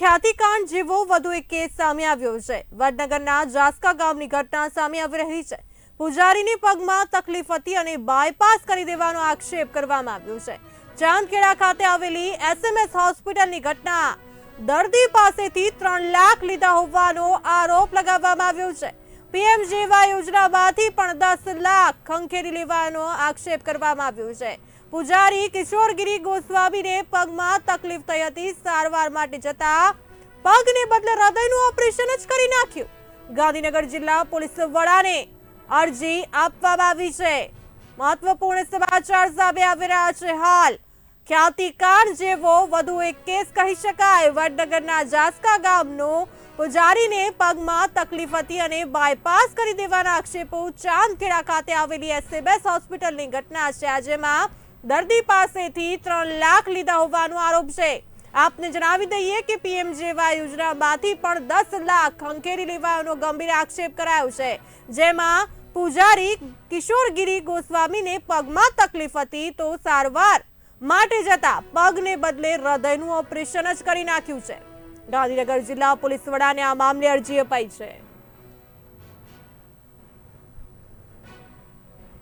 ખ્યાતિકાંડ જેવો વધુ એક કેસ સામે આવ્યો છે. વડનગરના જાસકા ગામની ઘટના સામે આવી રહી છે. પૂજારીની પગમાં તકલીફ હતી અને બાયપાસ કરી દેવાનો આક્ષેપ કરવામાં આવ્યો છે. ચાંદખેડા ખાતે આવેલી એસએમએસ હોસ્પિટલની ઘટના દર્દી પાસેથી ત્રણ લાખ લીધા હોવાનો આરોપ લગાવવામાં આવ્યો છે. પીએમ યોજનામાંથી પણ દસ લાખ ખંખેરી લેવાનો આક્ષેપ કરવામાં આવ્યો છે. પૂજારી કિશોરગીરી ગોસ્વામીને પગમાં તકલીફ થઈ હતી. સારવાર માટે જતા પગને બદલે હૃદયનું ઓપરેશન જ કરી નાખ્યું. ગાંધીનગર જિલ્લા પોલીસ વડાને અરજી આપવામાં આવી છે. મહત્વપૂર્ણ સમાચાર સામે આવી રહ્યા છે હાલ. ખ્યાતિકાર જેવો વધુ એક કેસ કહી શકાય. વડનગરના જાસકા ગામનો પૂજારીને પગમાં તકલીફ હતી અને બાયપાસ કરી દેવાના આક્ષેપો ચાંદખેડા ખાતે આવેલી એસએબએસ હોસ્પિટલની ઘટના છે. જેમાં દર્દી પાસેથી ત્રણ લાખ લીધા હોવાનો આરોપ છે. આપને જણાવી દઈએ કે પીએમ જેવા યોજનામાંથી પણ દસ લાખ ખંખેરી લેવાનો ગંભીર આક્ષેપ કરાયો છે. જેમાં પૂજારી કિશોરગીરી ગોસ્વામીને પગમાં તકલીફ હતી તો સારવાર માટે જતા પગને બદલે હૃદયનું ઓપરેશન જ કરી નાખ્યું છે. ગાંધીનગર જિલ્લા પોલીસ વડાને આ મામલે અરજી અપાઈ છે.